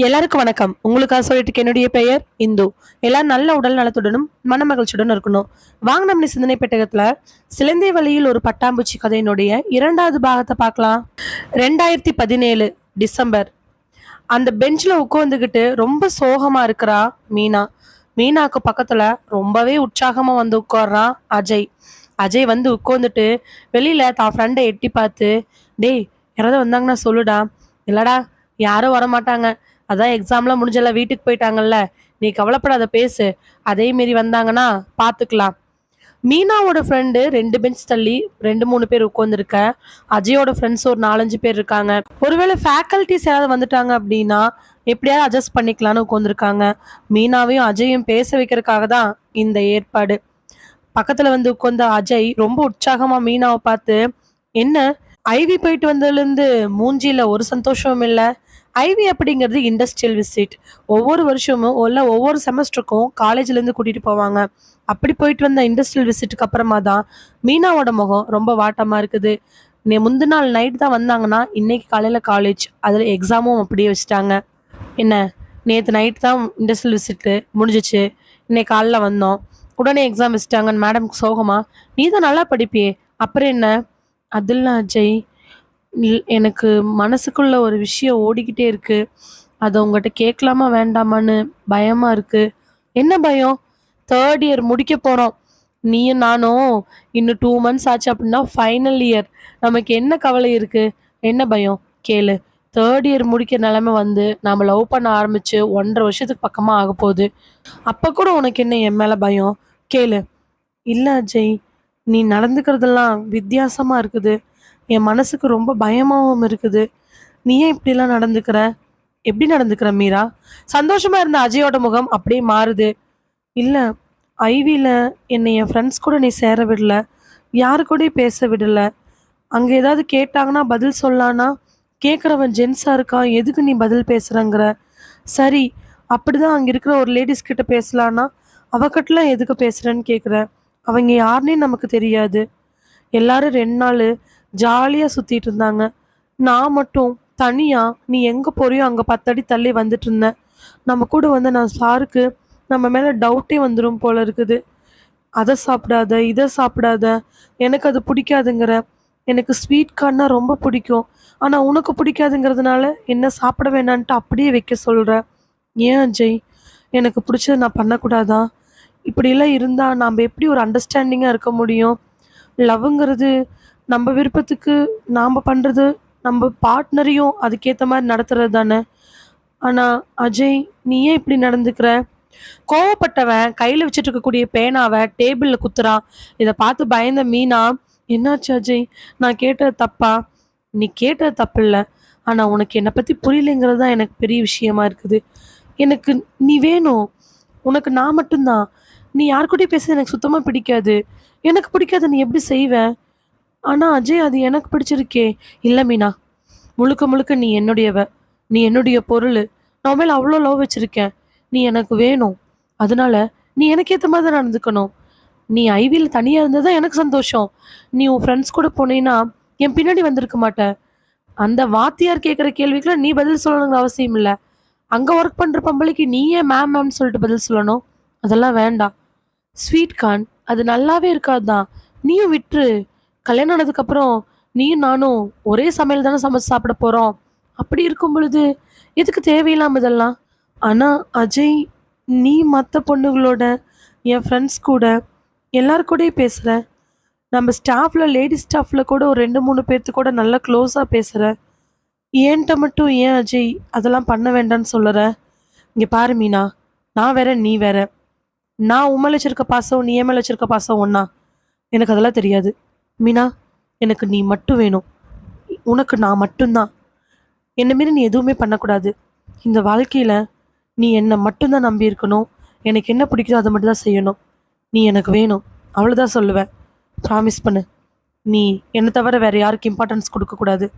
எல்லாருக்கும் வணக்கம். உங்களுக்காக சொல்லிட்டு என்னுடைய பெயர் இந்து. எல்லாரும் நல்ல உடல் நலத்துடனும் மன மகிழ்ச்சியுடன் இருக்கணும். வாங்க நம்ம சிந்தனை பெட்டகத்துல சிலந்தை வழியில் ஒரு பட்டாம்பூச்சி கதையினுடைய இரண்டாவது பாகத்தை பார்க்கலாம். ரெண்டாயிரத்தி பதினேழு டிசம்பர். அந்த பெஞ்சில் உட்காந்துக்கிட்டு ரொம்ப சோகமா இருக்கிறா மீனா. மீனாக்கு பக்கத்துல ரொம்பவே உற்சாகமா வந்து உட்கார்றான் அஜய். அஜய் வந்து உட்காந்துட்டு வெளியில தான் ஃப்ரெண்டை எட்டி பார்த்து டேய் யாராவது வந்தாங்கன்னா சொல்லுடா. இல்லடா யாரும் வரமாட்டாங்க. அதான் எக்ஸாம்லாம் முடிஞ்சல வீட்டுக்கு போயிட்டாங்கல்ல நீ கவலைப்படாத பேசு. அதே மாரி வந்தாங்கன்னா பார்த்துக்கலாம் மீனாவோட ஃப்ரெண்டு ரெண்டு பெஞ்ச் தள்ளி ரெண்டு மூணு பேர் உட்காந்துருக்க அஜயோட ஃப்ரெண்ட்ஸ் ஒரு நாலஞ்சு பேர் இருக்காங்க. ஒருவேளை ஃபேக்கல்ட்டிஸ் யாராவது வந்துட்டாங்க அப்படின்னா எப்படியாவது அட்ஜஸ்ட் பண்ணிக்கலாம்னு உட்காந்துருக்காங்க மீனாவையும் அஜயும் பேச வைக்கிறதுக்காக தான் இந்த ஏற்பாடு. பக்கத்தில் வந்து உட்காந்த அஜய் ரொம்ப உற்சாகமாக மீனாவை பார்த்து என்ன? ஐவி போயிட்டு வந்ததுலேருந்து மூஞ்சியில் ஒரு சந்தோஷமும் இல்லை. ஐவி அப்படிங்கிறது இண்டஸ்ட்ரியல் விசிட் ஒவ்வொரு வருஷமும் இல்லை ஒவ்வொரு செமஸ்டருக்கும் காலேஜ்லேருந்து கூட்டிகிட்டு போவாங்க. அப்படி போயிட்டு வந்த இண்டஸ்ட்ரியல் விசிட்டுக்கு அப்புறமா தான் மீனாவோட முகம் ரொம்ப வாட்டமாக இருக்குது. நே முந்தின நாள் நைட் தான் வந்தாங்கன்னா இன்னைக்கு காலையில் காலேஜ் அதில் எக்ஸாமும் அப்படியே வச்சுட்டாங்க. என்ன? நேற்று நைட் தான் இண்டஸ்ட்ரியல் விசிட்டு முடிஞ்சிச்சு. இன்னைக்கு காலைல வந்தோம். உடனே எக்ஸாம் வச்சுட்டாங்கன்னு மேடம்க்கு சோகமா நீ தான் நல்லா படிப்பியே. அப்புறம் என்ன? அதில் அஜய் எனக்கு மனசுக்குள்ள ஒரு விஷயம் ஓடிக்கிட்டே இருக்கு. அதை உங்ககிட்ட கேட்கலாமா வேண்டாமான்னு பயமா இருக்கு. என்ன பயம்? தேர்ட் இயர் முடிக்க போறோம். நீயும் நானும் இன்னும் டூ மந்த்ஸ் ஆச்சு அப்படின்னா ஃபைனல் இயர் நமக்கு என்ன கவலை இருக்கு? என்ன பயம்? கேளு. தேர்ட் இயர் முடிக்கிற நிலமை வந்து நாம் லவ் பண்ண ஆரம்பிச்சு ஒன்றரை வருஷத்துக்கு பக்கமாக ஆக போகுது. அப்போ கூட உனக்கு என்ன என் மேலே பயம்? கேளு. இல்லை அஜய் நீ நடந்துக்கிறதெல்லாம் வித்தியாசமாக இருக்குது. என் மனசுக்கு ரொம்ப பயமாகவும் இருக்குது. நீ ஏன் இப்படிலாம் நடந்துக்கிற? எப்படி நடந்துக்கிற மீரா? சந்தோஷமா இருந்த அஜயோட முகம் அப்படியே மாறுது. இல்லை ஐவியில் என்னை என் ஃப்ரெண்ட்ஸ் கூட நீ சேர விடல. யாரு கூடயும் பேச விடல. அங்கே ஏதாவது கேட்டாங்கன்னா பதில் சொல்லானா கேட்குறவன் ஜென்ஸாக இருக்கான். எதுக்கு நீ பதில் பேசுகிறங்கிற சரி அப்படிதான் அங்கே இருக்கிற ஒரு லேடிஸ் கிட்ட பேசலான்னா அவகிட்டலாம் எதுக்கு பேசுகிறேன்னு கேட்குற அவங்க யாருன்னே நமக்கு தெரியாது. எல்லாரும் ரெண்டு நாள் ஜாலியாக சுற்றிட்டு இருந்தாங்க. நான் மட்டும் தனியாக நீ எங்கே போறியோ அங்கே பத்தடி தள்ளி வந்துட்டு இருந்தேன். நம்ம கூட வந்து நான் சாருக்கு நம்ம மேலே டவுட்டே வந்துடும் போல இருக்குது. அதை சாப்பிடாத இதை சாப்பிடாத எனக்கு அது பிடிக்காதுங்கிற. எனக்கு ஸ்வீட் கார்ன்னா ரொம்ப பிடிக்கும். ஆனால் உனக்கு பிடிக்காதுங்கிறதுனால என்ன சாப்பிட வேணான்ட்டு அப்படியே வைக்க சொல்கிற ஏன் அஜய்? எனக்கு பிடிச்சதை நான் பண்ணக்கூடாதா? இப்படிலாம் இருந்தால் நாம் எப்படி ஒரு அண்டர்ஸ்டாண்டிங்காக இருக்க முடியும்? லவ்ங்கிறது நம்ம விருப்பத்துக்கு நாம் பண்ணுறது நம்ம பார்ட்னரையும் அதுக்கேற்ற மாதிரி நடத்துறது தானே. ஆனால் அஜய் நீ ஏன் இப்படி நடந்துக்கிற? கோவப்பட்டவன் கையில் வச்சுட்டு இருக்கக்கூடிய பேனாவை டேபிளில் குத்துறான் இதை பார்த்து பயந்த மீனா என்னாச்சு அஜய்? நான் கேட்டது தப்பா? நீ கேட்டது தப்பு இல்லை ஆனால் உனக்கு என்னை பற்றி புரியலைங்கிறது தான் எனக்கு பெரிய விஷயமா இருக்குது. எனக்கு நீ வேணும். உனக்கு நான் மட்டும்தான். நீ யார் கூடயும் பேச எனக்கு சுத்தமாக பிடிக்காது. எனக்கு பிடிக்காத நீ எப்படி செய்வேன் ஆனால் அஜய் அது எனக்கு பிடிச்சிருக்கே. இல்லை மீனா. முழுக்க முழுக்க நீ என்னுடையவ. நீ என்னுடைய பொருள். நான் மேலே அவ்வளோ லவ் வச்சுருக்கேன். நீ எனக்கு வேணும். அதனால நீ எனக்கு ஏற்ற மாதிரி தான் நடந்துக்கணும். நீ ஐவியில் தனியாக இருந்தது தான் எனக்கு சந்தோஷம். நீ உன் ஃப்ரெண்ட்ஸ் கூட போனீன்னா என் பின்னாடி வந்திருக்க மாட்ட. அந்த வாத்தியார் கேட்குற கேள்விக்கெல்லாம் நீ பதில் சொல்லணுங்கிற அவசியம் இல்லை. அங்கே ஒர்க் பண்ணுற பம்பளைக்கு நீ ஏன் மேம் மேம்னு சொல்லிட்டு பதில் சொல்லணும். அதெல்லாம் வேண்டாம். ஸ்வீட் கார்ன் அது நல்லாவே இருக்காது தான் நீயும் விட்டுரு. கல்யாணம் ஆனதுக்கப்புறம் நீயும் நானும் ஒரே சமையல் தானே சமைச்சு சாப்பிட போகிறோம் அப்படி இருக்கும் பொழுது எதுக்கு தேவையில்லாம இதெல்லாம்? ஆனால் அஜய் நீ மற்ற பொண்ணுங்களோட என் ஃப்ரெண்ட்ஸ் கூட எல்லாரு கூடயும் பேசுகிற நம்ம ஸ்டாஃப்பில் லேடி ஸ்டாஃப்பில் கூட ஒரு ரெண்டு மூணு பேர்த்து கூட நல்லா க்ளோஸாக பேசுகிற ஏன்ட்ட மட்டும் ஏன் அஜய் அதெல்லாம் பண்ண வேண்டாம்னு சொல்லுற? இங்கே பாரு மீனா நான் வேற நீ வேற. நான் உன் வச்சிருக்க பாசம் நீ ஏமேல வச்சிருக்க பாசம் ஒன்றா எனக்கு அதெல்லாம் தெரியாது. மீனா எனக்கு நீ மட்டும் வேணும். உனக்கு நான் மட்டும்தான். என்னை மாரி நீ எதுவுமே பண்ணக்கூடாது. இந்த வாழ்க்கையில் நீ என்னை மட்டும்தான் நம்பி இருக்கணும். எனக்கு என்ன பிடிக்குதோ அதை மட்டும் தான் செய்யணும். நீ எனக்கு வேணும். அவ்வளோதான் சொல்லுவேன். ப்ராமிஸ் பண்ணு. நீ என்னை தவிர வேறு யாருக்கு இம்பார்ட்டன்ஸ் கொடுக்கக்கூடாது.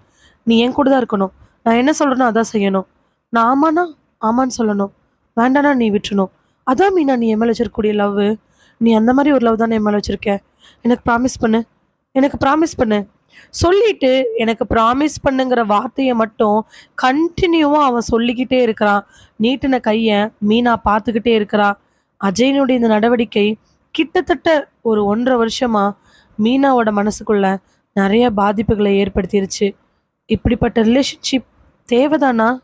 நீ என் கூட தான் இருக்கணும். நான் என்ன சொல்கிறேனோ அதான் செய்யணும். நான் ஆமானா ஆமான்னு சொல்லணும். வேண்டானா நீ விட்டுறணும். அதான் மீனா நீ என் மேலே வச்சிருக்கக்கூடிய லவ் நீ அந்த மாதிரி ஒரு லவ் தானே என் மேலே வச்சிருக்க. எனக்கு ப்ராமிஸ் பண்ணு. எனக்கு ப்ராமிஸ் பண்ணு. சொல்லிட்டு எனக்கு ப்ராமிஸ் பண்ணுங்கிற வார்த்தையை மட்டும் கண்டினியூவாக அவன் சொல்லிக்கிட்டே இருக்கிறான். நீட்டின கையை மீனா பார்த்துக்கிட்டே இருக்கிறான் அஜயனுடைய இந்த நடவடிக்கை கிட்டத்தட்ட ஒரு ஒன்றரை வருஷமா மீனாவோட மனசுக்குள்ள நிறைய பாதிப்புகளை ஏற்படுத்திருச்சு. இப்படிப்பட்ட ரிலேஷன்ஷிப் தேவைதானா?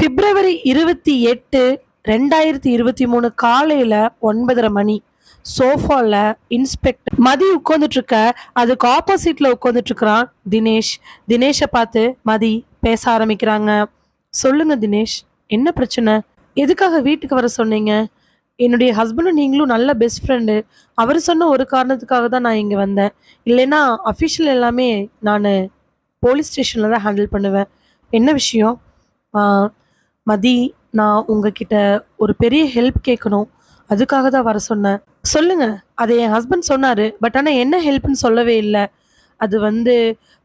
பிப்ரவரி இருபத்தி எட்டு ரெண்டாயிரத்தி இருபத்தி மூணு காலையில் ஒன்பதரை மணி. சோஃபாவில் இன்ஸ்பெக்டர் மதி உட்காந்துட்டு இருக்க அதுக்கு ஆப்போசிட்ல உட்காந்துட்டு இருக்கிறான் தினேஷ். தினேஷை பார்த்து மதி பேச ஆரம்பிக்கிறாங்க. சொல்லுங்க தினேஷ் என்ன பிரச்சனை? எதுக்காக வீட்டுக்கு வர சொன்னீங்க? என்னுடைய ஹஸ்பண்டும் நீங்களும் நல்ல பெஸ்ட் ஃப்ரெண்டு அவர் சொன்ன ஒரு காரணத்துக்காக தான் நான் இங்கே வந்தேன். இல்லைன்னா அஃபிஷியல் எல்லாமே நான் போலீஸ் ஸ்டேஷனில் தான் ஹேண்டில் பண்ணுவேன். என்ன விஷயம்? மதி நான் உங்ககிட்ட ஒரு பெரிய ஹெல்ப் கேட்கணும். அதுக்காக தான் வர சொன்னேன் சொல்லுங்க. அதை என் ஹஸ்பண்ட் சொன்னாரு. பட் ஆனால் என்ன ஹெல்ப்னு சொல்லவே இல்லை. அது வந்து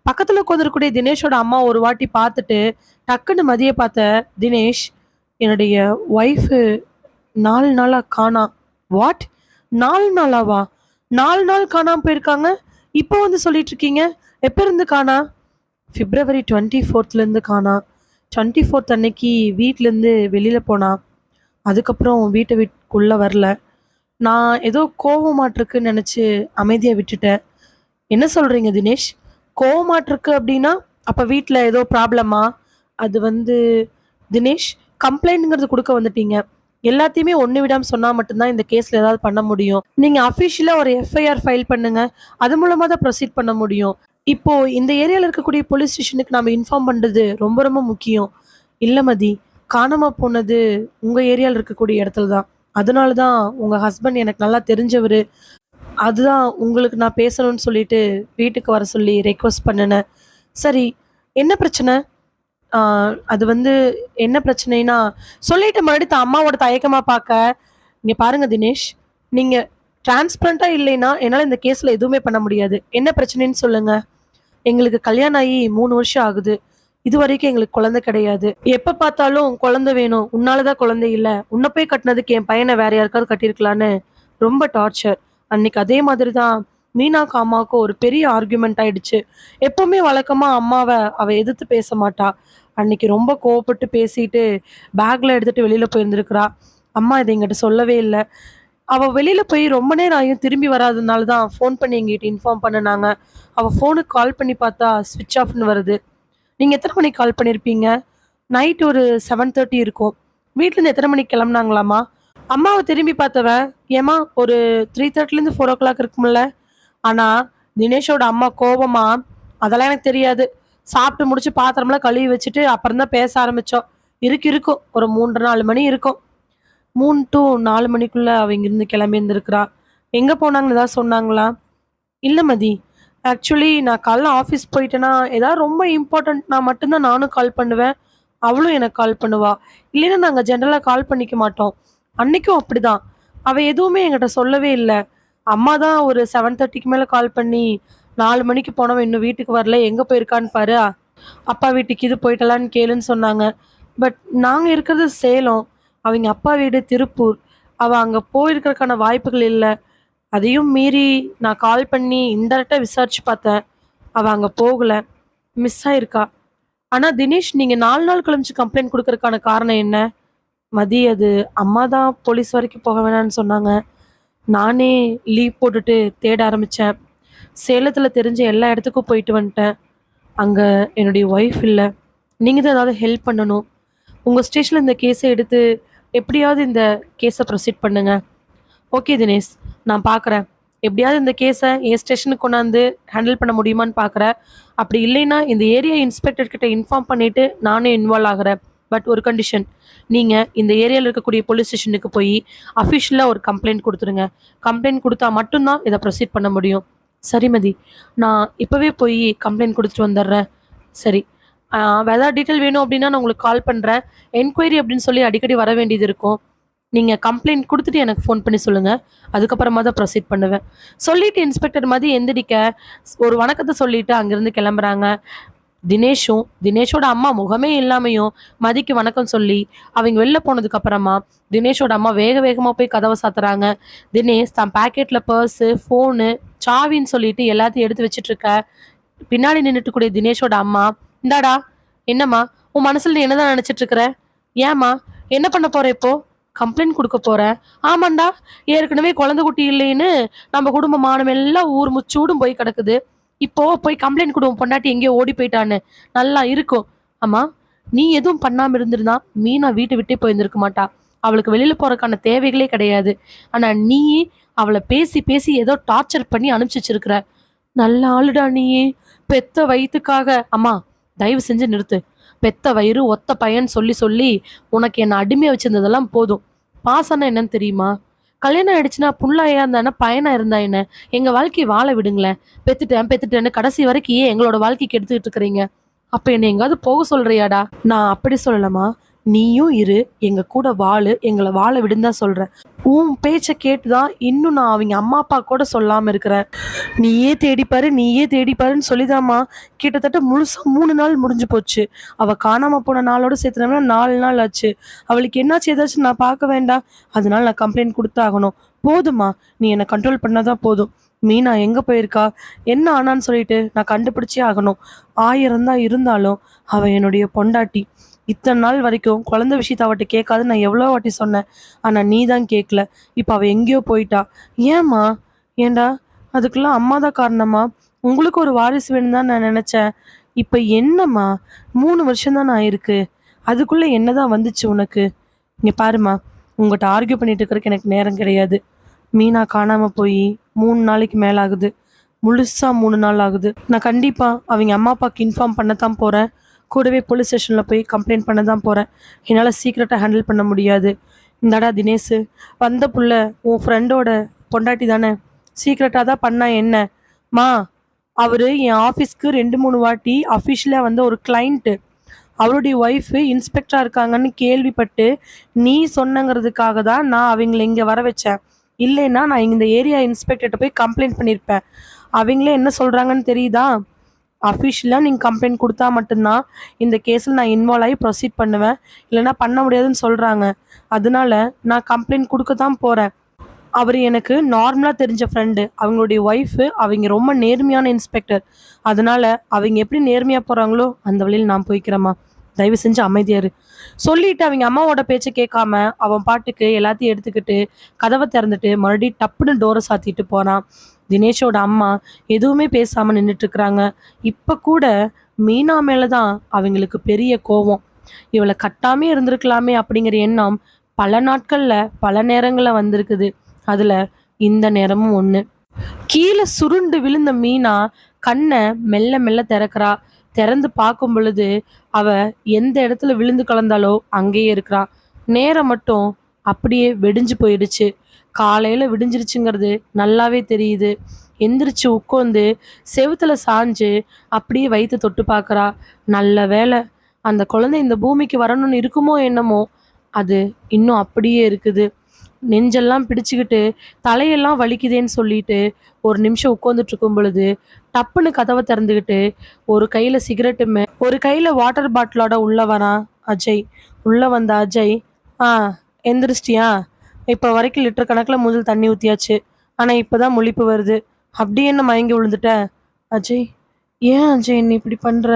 பக்கத்தில் உட்காந்துருக்கூடிய தினேஷோட அம்மா ஒரு வாட்டி பார்த்துட்டு டக்குன்னு மதிய பார்த்த தினேஷ் என்னுடைய ஒய்ஃபு நாலு நாளாக காணா. வாட் நாலு நாளாவா? நாலு நாள் காணாமல் போயிருக்காங்க? இப்போ வந்து சொல்லிட்டு இருக்கீங்க. எப்போ இருந்து காணா? பிப்ரவரி டுவெண்ட்டி ஃபோர்த்லேருந்து காணா. டுவெண்ட்டி ஃபோர்த் அன்னைக்கு வீட்டிலேருந்து வெளியில் போனா. அதுக்கப்புறம் வீட்டை வீட்டுக்குள்ளே வரல. நான் ஏதோ கோவமாட்டிருக்குன்னு நினச்சி அமைதியாக விட்டுட்டேன். என்ன சொல்கிறீங்க தினேஷ்? கோவமாட்டிருக்கு அப்படின்னா அப்போ வீட்டில் ஏதோ ப்ராப்ளமா அது வந்து தினேஷ் கம்ப்ளைண்ட்ங்கிறது கொடுக்க வந்துட்டீங்க. எல்லாத்தையுமே ஒன்று விடாமல் சொன்னால் மட்டும்தான் இந்த கேஸில் ஏதாவது பண்ண முடியும். நீங்கள் அஃபிஷியலாக ஒரு எஃப்ஐஆர் ஃபைல் பண்ணுங்கள் அது மூலமாக தான் ப்ரொசீட் பண்ண முடியும். இப்போது இந்த ஏரியாவில் இருக்கக்கூடிய போலீஸ் ஸ்டேஷனுக்கு நம்ம இன்ஃபார்ம் பண்ணுறது ரொம்ப ரொம்ப முக்கியம். இல்லை மதி காணாமல் போனது உங்கள் ஏரியாவில் இருக்கக்கூடிய இடத்துல தான் அதனால தான் உங்கள் ஹஸ்பண்ட் எனக்கு நல்லா தெரிஞ்சவர். அதுதான் உங்களுக்கு நான் பேசணும்னு சொல்லிட்டு வீட்டுக்கு வர சொல்லி ரெக்வஸ்ட் பண்ணினேன் சரி என்ன பிரச்சனை? அது வந்து என்ன பிரச்சனைனா சொல்லிட்டு மறுபடியும் அம்மாவோட தயக்கமாக பார்க்க. இங்கே பாருங்க தினேஷ் நீங்கள் டிரான்ஸ்பரண்ட்டாக இல்லைன்னா என்னால் இந்த கேஸில் எதுவுமே பண்ண முடியாது. என்ன பிரச்சனைன்னு சொல்லுங்கள் எங்களுக்கு கல்யாணம் ஆகி மூணு வருஷம் ஆகுது. இது வரைக்கும் எங்களுக்கு குழந்தை கிடையாது. எப்போ பார்த்தாலும் குழந்தை வேணும். உன்னால தான் குழந்தை இல்லை. உன்னை போய் கட்டினதுக்கு என் பையனை வேற யாருக்காவது கட்டியிருக்கலான்னு ரொம்ப டார்ச்சர் அன்னைக்கு அதே மாதிரி தான் மீனாக்கு அம்மாவுக்கும் ஒரு பெரிய ஆர்குமெண்ட் ஆயிடுச்சு. எப்பவுமே வழக்கமா அம்மாவை அவ எதிர்த்து பேச மாட்டா. அன்னைக்கு ரொம்ப கோவப்பட்டு பேசிட்டு பேக்ல எடுத்துட்டு வெளியில போயிருந்துருக்குறா. அம்மா இதை எங்கிட்ட சொல்லவே இல்லை. அவ வெளியில போய் ரொம்ப நேரம் ஆகியும் திரும்பி வராதனால தான் ஃபோன் பண்ணி எங்கிட்ட இன்ஃபார்ம் பண்ணுனாங்க. அவ ஃபோனுக்கு கால் பண்ணி பார்த்தா ஸ்விட்ச் ஆஃப்னு வருது. நீங்கள் எத்தனை மணிக்கு கால் பண்ணியிருப்பீங்க நைட் ஒரு செவன் தேர்ட்டி இருக்கும். வீட்டிலேருந்து எத்தனை மணிக்கு கிளம்புனாங்களாம்மா? அம்மாவை திரும்பி பார்த்தவன் ஏமா ஒரு த்ரீ தேர்ட்டிலேருந்து ஃபோர் ஓ கிளாக் இருக்கும்ல? ஆனால் தினேஷோட அம்மா கோபமா அதெல்லாம் எனக்கு தெரியாது. சாப்பிட்டு முடிச்சு பாத்திரம்லாம் கழுவி வச்சுட்டு அப்புறம் தான் பேச ஆரம்பித்தோம் இருக்கு இருக்கும் ஒரு மூன்று நாலு மணி இருக்கும். மூணு டு நாலு மணிக்குள்ளே அவ இங்கிருந்து கிளம்பி இருந்திருக்கிறா எங்கே போனாங்கன்னு ஏதாவது சொன்னாங்களா? இல்லை மதி. ஆக்சுவலி நான் காலைல ஆஃபீஸ் போயிட்டேன்னா ஏதாவது ரொம்ப இம்பார்ட்டண்ட்னா மட்டும்தான் நானும் கால் பண்ணுவேன். அவளும் எனக்கு கால் பண்ணுவா. இல்லைன்னா நாங்கள் ஜென்ரலாக கால் பண்ணிக்க மாட்டோம். அன்னைக்கும் அப்படிதான். அவள் எதுவுமே என்கிட்ட சொல்லவே இல்லை. அம்மா தான் ஒரு செவன் தேர்ட்டிக்கு மேலே கால் பண்ணி நாலு மணிக்கு போனவன் இன்னும் வீட்டுக்கு வரல எங்கே போயிருக்கான்னு பாரு. அப்பா வீட்டுக்கு இது போயிட்டலான்னு கேளுன்னு சொன்னாங்க. பட் நாங்கள் இருக்கிறது சேலம். அவங்க அப்பா வீடு திருப்பூர். அவள் அங்கே போயிருக்கிறதுக்கான வாய்ப்புகள் இல்லை. அதையும் மீறி நான் கால் பண்ணி இன்டெரக்டாக விசாரிச்சு பார்த்தேன். அவள் அங்கே போகலை. மிஸ் ஆயிருக்கா. ஆனால் தினேஷ் நீங்கள் நாலு நாள் கழிச்சு கம்ப்ளைண்ட் கொடுக்கறதுக்கான காரணம் என்ன? மதி அது அம்மா தான் போலீஸ் வரைக்கும் போக வேணாம்னு சொன்னாங்க. நானே லீவ் போட்டுட்டு தேட ஆரம்பித்தேன் சேலத்தில் தெரிஞ்ச எல்லா இடத்துக்கும் போயிட்டு வந்துட்டேன். அங்கே என்னுடைய ஒய்ஃப் இல்லை. நீங்கள் தான் ஏதாவது ஹெல்ப் பண்ணணும். உங்கள் ஸ்டேஷனில் இந்த கேஸை எடுத்து எப்படியாவது இந்த கேஸை ப்ரொசீட் பண்ணுங்க. ஓகே தினேஷ். நான் பார்க்குறேன் எப்படியாவது இந்த கேஸை என் ஸ்டேஷனுக்கு கொண்டாந்து ஹேண்டில் பண்ண முடியுமான்னு பார்க்குறேன் அப்படி இல்லைன்னா இந்த ஏரியா இன்ஸ்பெக்டர் கிட்ட இன்ஃபார்ம் பண்ணிவிட்டு நானே இன்வால்வ் ஆகிறேன். பட் ஒரு கண்டிஷன் நீங்கள் இந்த ஏரியாவில் இருக்கக்கூடிய போலீஸ் ஸ்டேஷனுக்கு போய் அஃபிஷியலாக ஒரு கம்ப்ளைண்ட் கொடுத்துருங்க. கம்ப்ளைண்ட் கொடுத்தா மட்டும்தான் இதை ப்ரொசீட் பண்ண முடியும். சரி மதி நான் இப்போவே போய் கம்ப்ளைண்ட் கொடுத்துட்டு வந்துடுறேன். சரி ஆஹ் ஏதாவது டீட்டெயில் வேணும் அப்படின்னா நான் உங்களுக்கு கால் பண்ணுறேன் என்கொயரி அப்படின்னு சொல்லி அடிக்கடி வர வேண்டியது இருக்கும். நீங்கள் கம்ப்ளைண்ட் கொடுத்துட்டு எனக்கு ஃபோன் பண்ணி சொல்லுங்கள் அதுக்கப்புறமா தான் ப்ரொசீட் பண்ணுவேன். சொல்லிவிட்டு இன்ஸ்பெக்டர் மாதிரி எந்திரிக்க ஒரு வணக்கத்தை சொல்லிட்டு அங்கேருந்து கிளம்புறாங்க. தினேஷும் தினேஷோட அம்மா முகமே இல்லாமையும் மதிக்கு வணக்கம் சொல்லி அவங்க வெளில போனதுக்கு அப்புறமா தினேஷோட அம்மா வேக வேகமாக போய் கதவை சாத்துறாங்க. தினேஷ் தான் பாக்கெட்டில் பர்ஸு ஃபோனு சாவின்னு சொல்லிட்டு எல்லாத்தையும் எடுத்து வச்சிட்டு இருக்க பின்னாடி நின்றுட்டு கூடிய தினேஷோட அம்மா இந்தாடா என்னம்மா உன் மனசுல என்னதான் நினைச்சிட்டு இருக்கிற ஏம்மா என்ன பண்ண போற இப்போ? கம்ப்ளைண்ட் கொடுக்க போகிறேன் ஆமாண்டா ஏற்கனவே குழந்தை குட்டி இல்லைன்னு நம்ம குடும்ப மானம் எல்லாம் ஊர் முச்சூடும் போய் கிடக்குது. இப்போ போய் கம்ப்ளைண்ட் கொடுவோம் பொண்டாட்டி எங்கேயோ ஓடி போயிட்டான்னு. நல்லா இருக்கும். அம்மா நீ எதுவும் பண்ணாமல் இருந்திருந்தா மீனா வீட்டை விட்டே போயிருந்திருக்க மாட்டா. அவளுக்கு வெளியில் போகிறக்கான தேவைகளே கிடையாது. ஆனால் நீ அவளை பேசி பேசி ஏதோ டார்ச்சர் பண்ணி அனுப்பிச்சு வச்சிருக்கிற. நல்ல ஆளுடா நீ. பெத்த வயிற்றுக்காக அம்மா தயவு செஞ்சு நிறுத்து. பெத்த வயிறு ஒத்த பையன் சொல்லி சொல்லி உனக்கு என்னை அடிமையாக வச்சிருந்ததெல்லாம் போதும். பாசம்னா என்னன்னு தெரியுமா? கல்யாணம் ஆயிடுச்சுன்னா புள்ளாயா இருந்தானே பையனா இருந்தா என்ன? எங்க வாழ்க்கையை வாழ விடுங்களேன். பெத்துட்டேன் பெத்துட்டேன்னு கடைசி வரைக்கும் ஏன் எங்களோட வாழ்க்கைக்கு எடுத்துக்கிட்டு இருக்கிறீங்க? அப்ப என்ன எங்காவது போக சொல்றியாடா? நான் அப்படி சொல்லலாமா நீயும் இரு எங்க கூட வாழு எங்களை வாழ விடுன்னு தான் சொல்றேன். உன் பேச்சை கேட்டுதான் இன்னும் நான் அவங்க அம்மா அப்பா கூட சொல்லாம இருக்கிறேன். நீயே தேடிப்பாரு நீயே தேடிப்பாருன்னு சொல்லிதாம்மா. கிட்டத்தட்ட முழுசா மூணு நாள் முடிஞ்சு போச்சு. அவ காணாம போன நாளோட சேர்த்துனோம்னா நாலு நாள் ஆச்சு. அவளுக்கு என்னாச்சு ஏதாச்சும் நான் பார்க்க வேண்டாம். அதனால நான் கம்ப்ளைண்ட் கொடுத்தாகணும். போதுமா நீ என்னை கண்ட்ரோல் பண்ணாதான் போதும். மீனா எங்க போயிருக்கா? என்ன ஆனான்னு சொல்லிட்டு நான் கண்டுபிடிச்சே ஆகணும். ஆயிரம் தான் இருந்தாலும் அவ என்னுடைய பொண்டாட்டி. இத்தனை நாள் வரைக்கும் குழந்த விஷயத்த அவட்ட கேட்காது நான் எவ்வளோ வாட்டி சொன்னேன். ஆனால் நீ தான் கேட்கல. இப்போ அவள் எங்கேயோ போயிட்டா. ஏம்மா? ஏண்டா? அதுக்கெல்லாம் அம்மா தான் காரணமா உங்களுக்கு ஒரு வாரிசு வேணும் தான் நான் நினச்சேன். இப்போ என்னம்மா? மூணு வருஷம்தான் நான் இருக்கு என்ன தான் வந்துச்சு உனக்கு? இங்கே பாருமா உங்கள்கிட்ட ஆர்கியூ பண்ணிட்டு இருக்கிறதுக்கு எனக்கு நேரம் கிடையாது. மீனா காணாமல் போய் மூணு நாளைக்கு மேலே ஆகுது முழுசாக மூணு நாள் ஆகுது. நான் கண்டிப்பாக அவங்க அம்மா அப்பாவுக்கு இன்ஃபார்ம் பண்ண தான் கூடவே போலீஸ் ஸ்டேஷனில் போய் கம்ப்ளைண்ட் பண்ண தான் போகிறேன் என்னால் சீக்கிரட்டாக ஹேண்டில் பண்ண முடியாது. இந்தாடா தினேஷு வந்த புள்ள உன் ஃப்ரெண்டோட பொண்டாட்டி தானே. சீக்கிரட்டாக தான் பண்ணா என்ன? மா அவர் என் ஆஃபீஸ்க்கு ரெண்டு மூணு வாட்டி அஃபிஷியலாக வந்த ஒரு கிளைண்ட்டு அவருடைய ஒய்ஃபு இன்ஸ்பெக்டராக இருக்காங்கன்னு கேள்விப்பட்டு நீ சொன்னங்கிறதுக்காக தான் நான் அவங்கள இங்கே வர வச்சேன். இல்லைன்னா நான் இந்த ஏரியா இன்ஸ்பெக்டர்கிட்ட போய் கம்ப்ளைண்ட் பண்ணியிருப்பேன் அவங்களே என்ன சொல்கிறாங்கன்னு தெரியுதா? அஃபிஷியலாக நீங்கள் கம்ப்ளைண்ட் கொடுத்தா மட்டும்தான் இந்த கேஸில் நான் இன்வால்வ் ஆகி ப்ரொசீட் பண்ணுவேன். இல்லைன்னா பண்ண முடியாதுன்னு சொல்கிறாங்க அதனால நான் கம்ப்ளைண்ட் கொடுக்க தான் போகிறேன் அவர் எனக்கு நார்மலாக தெரிஞ்ச ஃப்ரெண்டு அவங்களுடைய ஒய்ஃபு அவங்க ரொம்ப நேர்மையான இன்ஸ்பெக்டர் அதனால அவங்க எப்படி நேர்மையாக போகிறாங்களோ அந்த வழியில் நான் போய்க்கிறேம்மா. தயவு செஞ்சு அமைதியாரு சொல்லிட்டு அவங்க அம்மாவோட பேச்சை கேட்காம அவன் பாட்டுக்கு எல்லாத்தையும் எடுத்துக்கிட்டு கதவை திறந்துட்டு மறுபடியும் டப்புன்னு டோரை சாத்திட்டு போறான். தினேஷோட அம்மா எதுவுமே பேசாமல் நின்றுட்டு இருக்கிறாங்க கூட மீனா மேலே தான் அவங்களுக்கு பெரிய கோவம். இவளை கட்டாமே இருந்திருக்கலாமே அப்படிங்கிற எண்ணம் பல நாட்களில் பல நேரங்களில் வந்திருக்குது. அதில் இந்த நேரமும் ஒன்று கீழே சுருண்டு விழுந்த மீனா கண்ணை மெல்ல மெல்ல திறக்கிறா. திறந்து பார்க்கும் பொழுது அவ எந்த இடத்துல விழுந்து கலந்தாலோ அங்கேயே இருக்கிறா. நேரம் மட்டும் அப்படியே வெடிஞ்சு போயிடுச்சு. காலையில் விடிஞ்சிருச்சுங்கிறது நல்லாவே தெரியுது. எந்திரிச்சு உட்காந்து செவுத்துல சாஞ்சு அப்படியே வயிற்று தொட்டு பார்க்குறா. நல்ல வேளை அந்த குழந்தை இந்த பூமிக்கு வரணும்னு இருக்குமோ என்னமோ அது இன்னும் அப்படியே இருக்குது. நெஞ்செல்லாம் பிடிச்சிக்கிட்டு தலையெல்லாம் வலிக்குதேன்னு சொல்லிட்டு ஒரு நிமிஷம் உட்காந்துட்டு இருக்கும் பொழுது டப்புன்னு கதவை திறந்துக்கிட்டு ஒரு கையில் சிகரெட்டுமே ஒரு கையில் வாட்டர் பாட்டிலோட உள்ளே வரான் அஜய். உள்ளே வந்த அஜய் ஆ எந்திரிச்சிட்டியா? இப்போ வரைக்கும் லிட்டர் கணக்கில் முதல் தண்ணி ஊற்றியாச்சு ஆனால் இப்போ தான் முழிப்பு வருது. அப்படி என்ன மயங்கி விழுந்துட்ட? அஜய் ஏன் அஜய் என்ன இப்படி பண்ணுற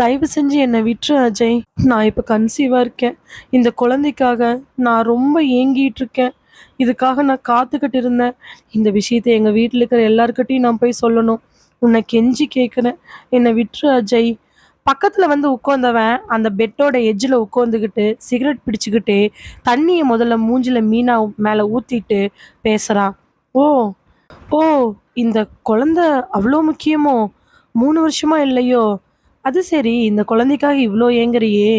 தயவு செஞ்சு என்னை விட்டுரு அஜய். நான் இப்போ கன்சீவாக இருக்கேன். இந்த குழந்தைக்காக நான் ரொம்ப ஏங்கிட்டு இருக்கேன். இதுக்காக நான் காத்துக்கிட்டு இருந்தேன். இந்த விஷயத்தை எங்கள் வீட்டில் இருக்கிற எல்லாருக்கிட்டையும் நான் போய் சொல்லணும். உன்னை கெஞ்சி கேட்குறேன் என்னை விட்டுரு அஜய். பக்கத்தில் வந்து உட்காந்தவன் அந்த பெட்டோட எஜ்ஜில் உட்காந்துக்கிட்டு சிகரெட் பிடிச்சிக்கிட்டு தண்ணியை முதல்ல மூஞ்சில் மீனா மேலே ஊற்றிட்டு பேசுகிறான் ஓ ஓ இந்த குழந்த அவ்வளோ முக்கியமோ? மூணு வருஷமா இல்லையோ? அது சரி இந்த குழந்தைக்காக இவ்வளோ ஏங்குறியே.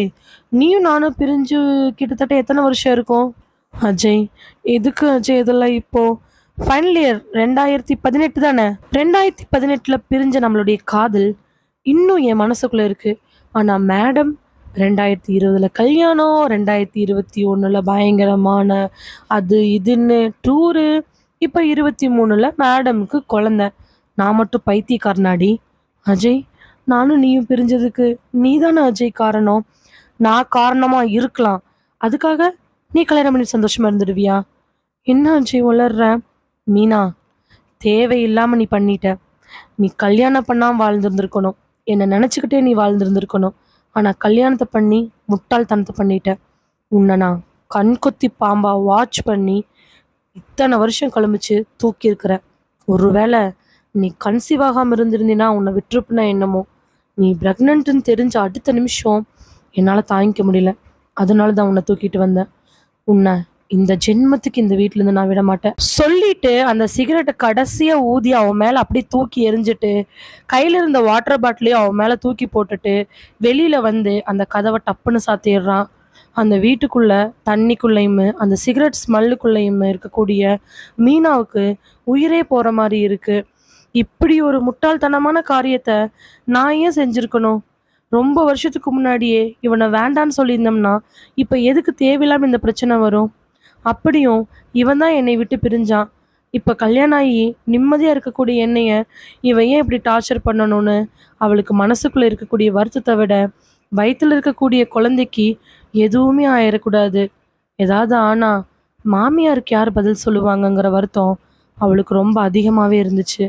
நீயும் நானும் பிரிஞ்சு கிட்டத்தட்ட எத்தனை வருஷம் இருக்கும்? அஜய் எதுக்கு அஜய் இதெல்லாம் இப்போ? ஃபைனல் இயர் ரெண்டாயிரத்தி பதினெட்டு தானே? ரெண்டாயிரத்தி பதினெட்டில் பிரிஞ்ச நம்மளுடைய காதல் இன்னும் என் மனசுக்குள்ளே இருக்குது ஆனால் மேடம் ரெண்டாயிரத்தி இருபதில் கல்யாணம் ரெண்டாயிரத்தி இருபத்தி ஒன்றில் பயங்கரமான அது இதுன்னு டூரு இப்போ இருபத்தி மூணில் மேடமுக்கு குழந்த. நான் மட்டும் பைத்தியக்காரனாடி. அஜய் நானும் நீயும் பிரிஞ்சதுக்கு நீ தானே அஜய் காரணம்? நான் காரணமாக இருக்கலாம். அதுக்காக நீ கல்யாணம் பண்ணி சந்தோஷமாக இருந்துடுவியா? என்ன அஜய் உளர்ற? மீனா தேவையில்லாமல் நீ பண்ணிட்ட. நீ கல்யாணம் பண்ணாம வாழ்ந்துருந்துருக்கணும். என்னை நினச்சிக்கிட்டே நீ வாழ்ந்துருந்துருக்கணும். ஆனால் கல்யாணத்தை பண்ணி முட்டாள்தனத்தை பண்ணிட்ட. உன்னை நான் கண் கொத்தி பாம்பா வாட்ச் பண்ணி இத்தனை வருஷம் கழிச்சு தூக்கியிருக்கிற ஒருவேளை நீ கன்சீவ் ஆகாமல் இருந்திருந்தீன்னா உன்னை விட்டுருப்புனா என்னமோ. நீ ப்ரெக்னென்ட்னு தெரிஞ்ச அடுத்த நிமிஷம் என்னால் தாங்கிக்க முடியல. அதனால தான் உன்னை தூக்கிட்டு வந்தேன். உன்னை இந்த ஜென்மத்துக்கு இந்த வீட்டுல இருந்து நான் விட மாட்டேன் சொல்லிட்டு அந்த சிகரெட்டை கடைசியா ஊதி அவன் மேல அப்படியே தூக்கி எரிஞ்சிட்டு கையில இருந்த வாட்டர் பாட்டிலையும் அவன் மேல தூக்கி போட்டுட்டு வெளியில வந்து அந்த கதவை டப்புன்னு சாத்திடுறான். அந்த வீட்டுக்குள்ள தண்ணிக்குள்ளேயுமே அந்த சிகரெட் ஸ்மெல்லுக்குள்ளேயுமே இருக்கக்கூடிய மீனாவுக்கு உயிரே போற மாதிரி இருக்கு. இப்படி ஒரு முட்டாள்தனமான காரியத்தை நான் ஏன் செஞ்சிருக்கணும்? ரொம்ப வருஷத்துக்கு முன்னாடியே இவனை வேண்டான்னு சொல்லியிருந்தோம்னா இப்போ எதுக்கு தேவையில்லாம இந்த பிரச்சனை வரும்? அப்படியும் இவன் தான் என்னை விட்டு பிரிஞ்சான். இப்போ கல்யாணம் ஆகி நிம்மதியாக இருக்கக்கூடிய என்னைய இவன் ஏன் இப்படி டார்ச்சர் பண்ணணும்னு அவளுக்கு மனசுக்குள்ளே இருக்கக்கூடிய வருத்தத்தை விட வயித்துல இருக்கக்கூடிய குழந்தைக்கு எதுவுமே ஆயிடக்கூடாது ஏதாவது ஆனால் மாமியாருக்கு யார் பதில் சொல்லுவாங்கங்கிற வருத்தம் அவளுக்கு ரொம்ப அதிகமாகவே இருந்துச்சு.